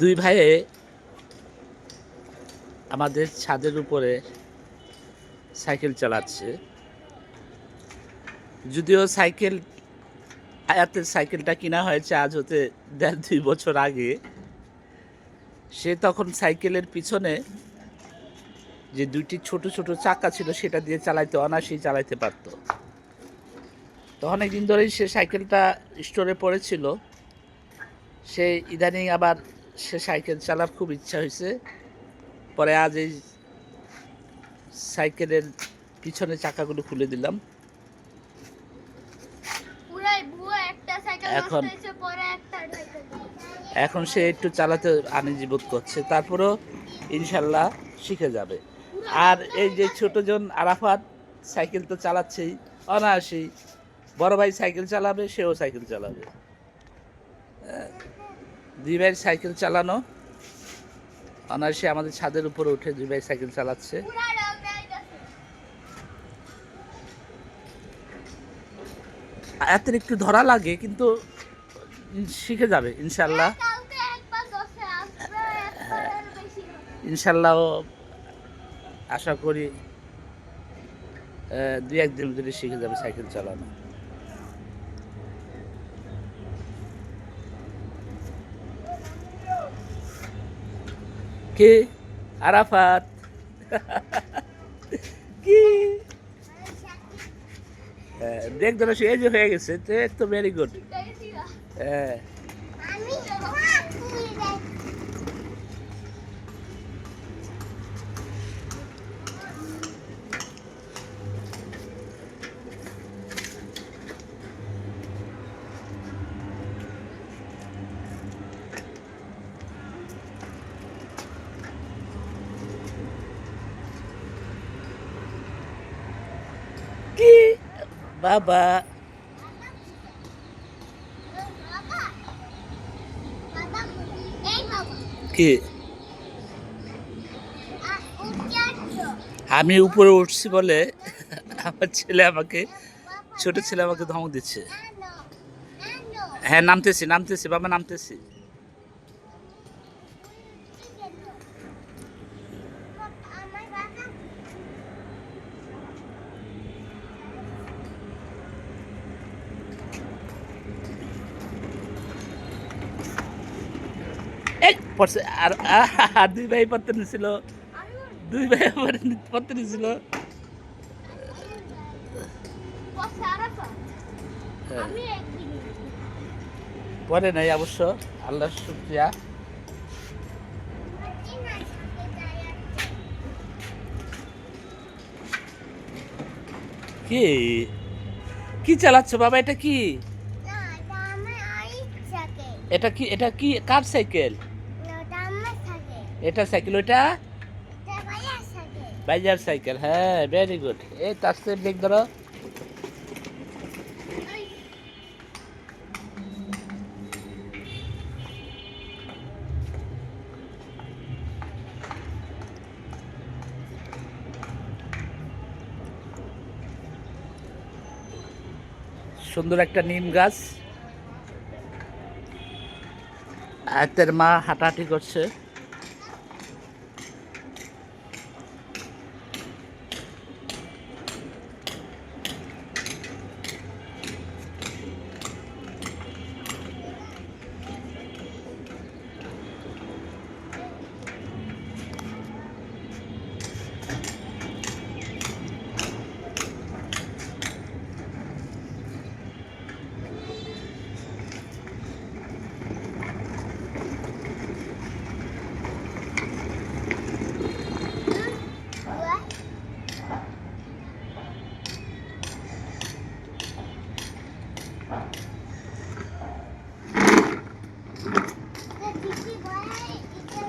দুই ভাইয়ে আমাদের ছাদের উপরে সাইকেল চালাচ্ছে। যদিও সাইকেল আয়াতের সাইকেলটা কিনা হয়েছে, আজ হতে দেড় দুই বছর আগে, সে তখন সাইকেলের পিছনে যে দুইটি ছোট ছোট চাকা ছিল, সেটা দিয়ে চালাইতে, অনায়াসেই চালাইতে পারতো। তো অনেকদিন ধরেই সে সাইকেলটা স্টোরে পড়েছিল। সে ইদানিং আবার সে সাইকেল চালার খুব ইচ্ছা হয়েছে পরে আজ এই সাইকেলের পিছনে চাকাগুলো খুলে দিলাম। এখন-। এখন সে একটু চালাতে আনিজি বোধ করছে তারপরেও ইনশাল্লাহ শিখে যাবে। আর এই যে ছোটজন আরাফাত সাইকেল তো চালাচ্ছেই অনায়াসেই। বড় ভাই সাইকেল চালাবে সেও সাইকেল চালাবে। দুই ভাই সাইকেল চালানো অনায়াসে আমাদের ছাদের উপরে উঠে দুই ভাই সাইকেল চালাচ্ছে পুরা রং দেয় গেছে। এতের একটু ধরা লাগে, কিন্তু শিখে যাবে, ইনশাল্লাহ। ইনশাল্লাহ, আশা করি দুই একদিন ভিতরে শিখে যাবে সাইকেল চালানো কে? আরাফাত। কি? হ্যাঁ, দেখ সে এই যে হয়ে গেছে তো ভেরি গুড হ্যাঁ আমি কি বাবা কি। আমি উপরে উঠছি বলে আমার ছেলে আমাকে, ছোট ছেলে আমাকে ধমক দিচ্ছে। হ্যাঁ নামতেছি নামতেছি, বাবা নামতেছি আমার বাবা এই পড়ছে আর আর দুই ভাই পড়তে নিছিল দুই ভাই পড়তে নিছিল পরে নাই অবশ্য আল্লাহ শুক্রিয়া। কি? কি চালাচ্ছ বাবা এটা কি? এটা কি এটা কি কার সাইকেল? এটা সাইকেল ওইটা? থাকে বাইজার সাইকেল। হ্যাঁ ভেরি গুড এই তার সাথে ব্রেক ধরো। সুন্দর একটা নিম গাছ। আয়তের মা হাঁটাহাঁটি করছে।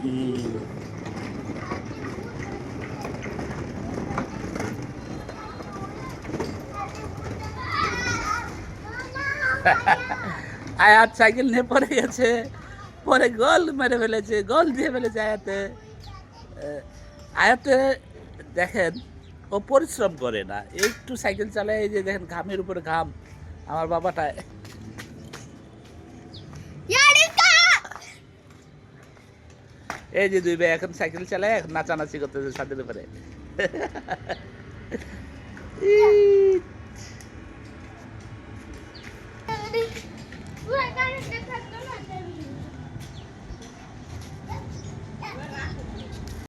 আয়াত সাইকেল নিয়ে পড়ে গেছে। পরে গোল মেরে ফেলেছে, গোল দিয়ে ফেলেছে আয়াতে। আয়াতে দেখেন, ও পরিশ্রম করে না। একটু সাইকেল চালায়, এই যে দেখেন, ঘামের উপরে ঘাম। আমার বাবাটা এই যে দুই ভাই এখন সাইকেল চালায় এখন নাচানাচি করতেছে ছাদের উপরে।